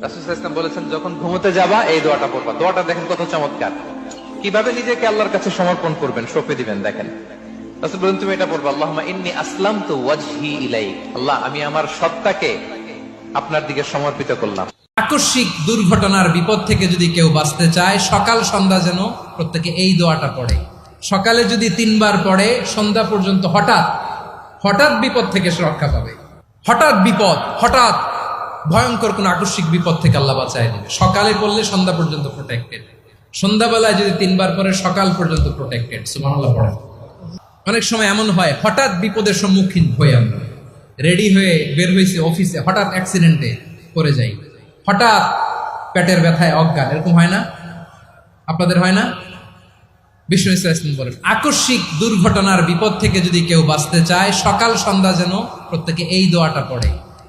রাসূল ইসলাম বলেছেন, যখন ঘুমোতে যাবা, এই দোয়াটা পড়বা। দোয়াটা দেখেন কত চমৎকার। কীভাবে নিজেকে আল্লাহর কাছে সমর্পণ করবেন, সঁপে দিবেন, দেখেন। রাসূল বলেন, তুমি এটা পড়বা ইন্নী আসলামতু ওয়াজহি ইলাইক। আল্লাহ, আমি আমার সত্তাকে আপনার দিকে সমর্পিত করলাম। আকস্মিক দুর্ঘটনার বিপদ থেকে যদি কেউ বাঁচতে চায়, সকাল সন্ধ্যা যেন প্রত্যেকে এই দোয়াটা পড়ে। সকালে যদি তিনবার পড়ে, সন্ধ্যা পর্যন্ত হঠাৎ হঠাৎ বিপদ থেকে সে রক্ষা পাবে। হঠাৎ বিপদ, হঠাৎ ভয়ঙ্কর কোন আকস্মিক বিপদ থেকে আল্লাহ বাঁচায় দেবে। সকালে পড়লে সন্ধ্যা পর্যন্ত প্রোটেক্টেড সন্ধ্যাবেলায় যদি তিনবার পরে সকাল পর্যন্ত প্রোটেক্টেড সুবহানাল্লাহ, পড়ে। অনেক সময় এমন হয়, হঠাৎ বিপদের সম্মুখীন হই আমরা। রেডি হয়ে বের হয়েছে অফিসে হঠাৎ অ্যাক্সিডেন্টে পড়ে যাই। হঠাৎ পেটের ব্যথায় অজ্ঞান, এরকম হয় না? আপনাদের হয় না? বিষ্ণু ইসলাম বলেন, আকস্মিক দুর্ঘটনার বিপদ থেকে যদি কেউ বাঁচতে চায়, সকাল সন্ধ্যা যেন প্রত্যেকে এই দোয়াটা পড়ে।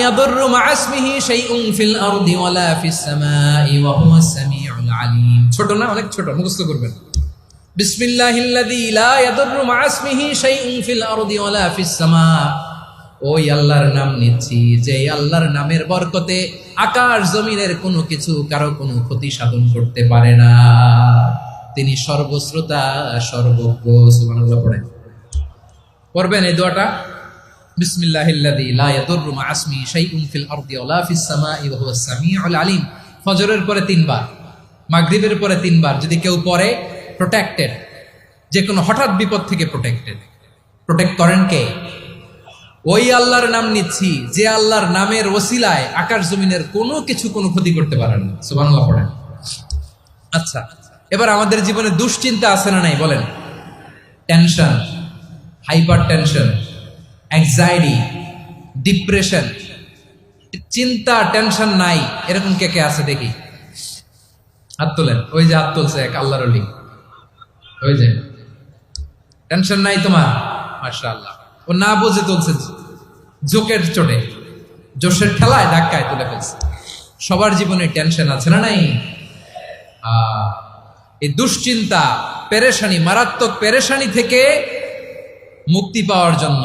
ইয়াদুররু মা ইসমিহি শাইউন ফিল আরদি ওয়ালা ফিস সামাই ওয়া হুয়াস সামিউল আলিম। ছোট না, অনেক ছোট, মুখস্থ করবেন। বিসমিল্লাহিল্লাযী লা ইয়াদুররু মা ইসমিহি শাইউন ফিল আরদি ওয়ালা ফিস সামা। ওই আল্লাহর নাম নিচ্ছি, যে আল্লাহর নামের বরকতে আকাশ জমিনের কোনো কিছু কারও কোনো ক্ষতি সাধন করতে পারে না। তিনি সর্বশ্রোতা, সর্বজ্ঞ, সুবহানাল্লাহ পড়েন। পড়বেন এই দোয়াটা? ফজরের পরে তিনবার, মাগরিবের পরে তিনবার যদি কেউ পড়ে প্রোটেক্টেড যে কোনো হঠাৎ বিপদ থেকে প্রোটেক্টেড প্রোটেক্ট করেন কে? ওই আল্লাহর নাম নিচ্ছি, যে আল্লাহর নামের ওসিলায় আকাশ জমিনের কোনো কিছু কোনো ক্ষতি করতে পারেন না। সুবহানাল্লাহ পড়েন। আচ্ছা এবার আমাদের জীবনে দুশ্চিন্তা আছে না নাই বলেন? Tension hyper tension anxiety depression চিন্তা টেনশন নাই, এরকম কে কে আছে দেখি? হাত তোলেন। ওই যে হাত তুলছে এক আল্লাহর ওই যে। টেনশন নাই তোমার? মাশা আল্লাহ ও না বুঝে তুলছে জোকের চোটে। জোশের ঠেলায় ধাক্কায় তুলে ফেলছে। সবার জীবনে টেনশন আছে না নাই? এই দুশ্চিন্তা, পেরেশানি, মারাত্মক পেরেশানি থেকে মুক্তি পাওয়ার জন্য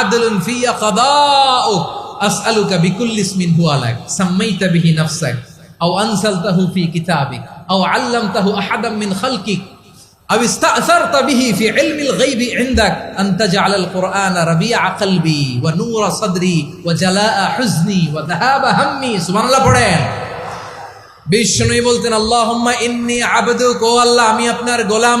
আদলুন ফিয়া কাদাউক আসআলুকা বিকুল্লি ইসমিন হুয়া লাক সাম্মাইতা বিহি নাফসাক আও আনসালতাহু ফি কিতাবিক আও আল্লামতাহু আহাদাম মিন খালকিক أو استأثرت به في علم الغيب عندك أن تجعل القرآن ربيع قلبي ونور صدري وجلاء حزني وذهاب همي سبحان الله পড়েন বিষ্ণুই বলতেন আল্লাহুম্মা ইন্নী আবদুক ও আল্লাহ আমি আপনার গোলাম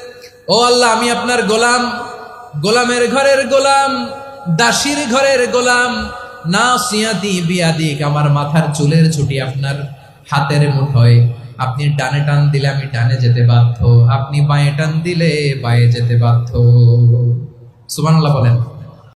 ও আল্লাহ, আমি আপনার গোলাম। গোলামের ঘরের গোলাম, দাসীর ঘরের গোলাম। না সিয়াদি বিয়াদিক, আমার মাথার চুলের ছুটি আপনার হাতের মুঠোয়। আপনি ডানে টান দিলে আমি ডানে যেতে বাধ্য। আপনি বাঁয়ে টান দিলে বাঁয়ে যেতে বাধ্য। সুবান বলেন।